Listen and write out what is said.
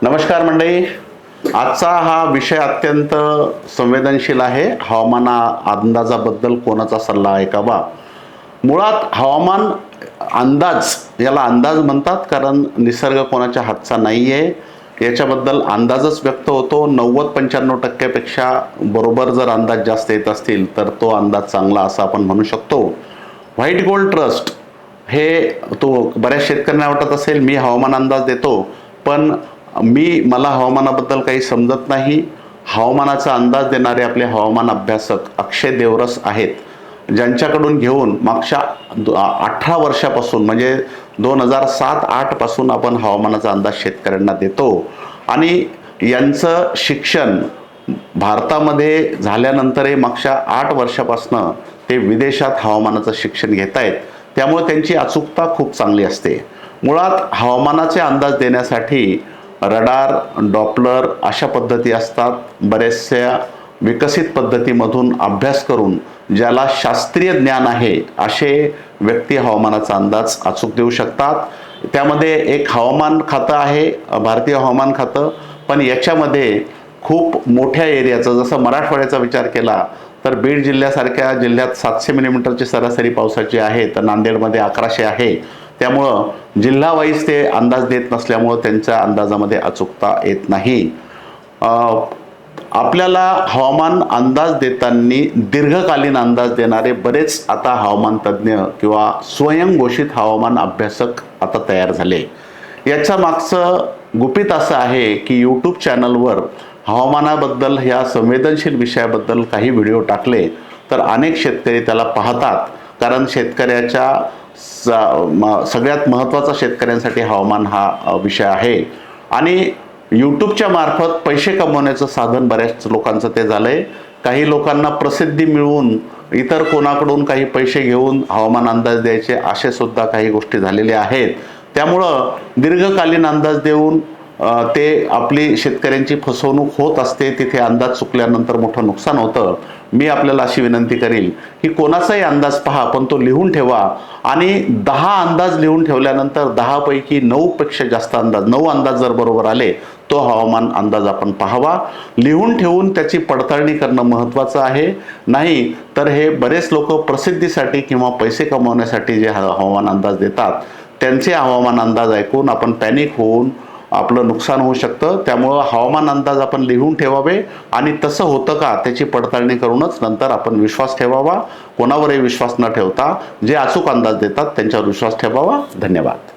नमस्कार मंडळी. आजचा हा विषय अत्यंत संवेदनशील आहे. हवामाना अंदाजाबद्दल कोणाचा सल्ला आहे का बा? मुळात हवामान अंदाज याला अंदाज म्हणतात कारण निसर्ग कोणाच्या हातचा नाही आहे याच्याबद्दल अंदाजच व्यक्त होतो. नव्वद पंच्याण्णव टक्क्यापेक्षा बरोबर जर अंदाज जास्त येत असतील तर तो अंदाज चांगला असा आपण म्हणू शकतो. व्हाईट गोल्ड ट्रस्ट हे तो बऱ्याच शेतकऱ्यांना वाटत असेल. मी हवामान अंदाज देतो. पण मी मला हवामानाबद्दल काही समजत नाही. हवामानाचा अंदाज देणारे आपले हवामान अभ्यासक अक्षय देवरस आहेत ज्यांच्याकडून घेऊन मागच्या अठरा वर्षापासून म्हणजे दोन हजार सात आठपासून आपण हवामानाचा अंदाज शेतकऱ्यांना देतो. आणि यांचं शिक्षण भारतामध्ये झाल्यानंतरही मागच्या आठ वर्षापासनं ते विदेशात हवामानाचं शिक्षण घेत आहेत. त्यामुळे त्यांची अचूकता खूप चांगली असते. मुळात हवामानाचे अंदाज देण्यासाठी रडार डॉपलर अशा पद्धती असतात बऱ्याचशा विकसित पद्धतीमधून अभ्यास करून ज्याला शास्त्रीय ज्ञान आहे असे व्यक्ती हवामानाचा अंदाज अचूक देऊ शकतात. त्यामध्ये एक हवामान खातं आहे भारतीय हवामान खातं पण याच्यामध्ये खूप मोठ्या एरियाचा जसं मराठवाड्याचा विचार केला तर बीड जिल्ह्यासारख्या जिल्ह्यात सातशे मिलीमीटरची सरासरी पावसाची आहे तर नांदेडमध्ये अकराशे आहे. त्यामुळं जिल्हावाईज ते अंदाज देत नसल्यामुळं त्यांच्या अंदाजामध्ये अचूकता येत नाही. आपल्याला हवामान अंदाज देताना दीर्घकालीन अंदाज देणारे बरेच आता हवामान तज्ज्ञ किंवा स्वयंघोषित हवामान अभ्यासक आता तयार झाले. याच्या मागचं गुपित असं आहे की यूट्यूब चॅनलवर हवामानाबद्दल ह्या संवेदनशील विषयाबद्दल काही व्हिडिओ टाकले तर अनेक शेतकरी त्याला पाहतात. कारण शेतकऱ्याच्या सगळ्यात महत्त्वाचा शेतकऱ्यांसाठी हवामान हा विषय आहे. आणि यूट्यूबच्या मार्फत पैसे कमवण्याचं साधन बऱ्याच लोकांचं ते झालं आहे काही लोकांना प्रसिद्धी मिळवून इतर कोणाकडून काही पैसे घेऊन हवामान अंदाज द्यायचे असे सुद्धा काही गोष्टी झालेल्या आहेत. त्यामुळं दीर्घकालीन अंदाज देऊन ते आपली शेतकऱ्यांची फसवणूक होत असते तिथे अंदाज चुकल्यानंतर मोठं नुकसान होतं. मी आपल्याला अशी विनंती करील की कोणाचाही अंदाज पहा पण तो लिहून ठेवा. आणि दहा अंदाज लिहून ठेवल्यानंतर दहापैकी नऊपेक्षा जास्त अंदाज नऊ अंदाज जर बरोबर आले तो हवामान अंदाज आपण पाहावा. लिहून ठेवून त्याची पडताळणी करणं महत्त्वाचं आहे. नाही तर हे बरेच लोक प्रसिद्धीसाठी किंवा पैसे कमवण्यासाठी जे हवामान अंदाज देतात त्यांचे हवामान अंदाज ऐकून आपण पॅनिक होऊन आपलं नुकसान होऊ शकतं. त्यामुळं हवामान अंदाज आपण लिहून ठेवावे आणि तसं होतं का त्याची पडताळणी करूनच नंतर आपण विश्वास ठेवावा. कोणावरही विश्वास न ठेवता जे अचूक अंदाज देतात त्यांच्यावर विश्वास ठेवावा. धन्यवाद.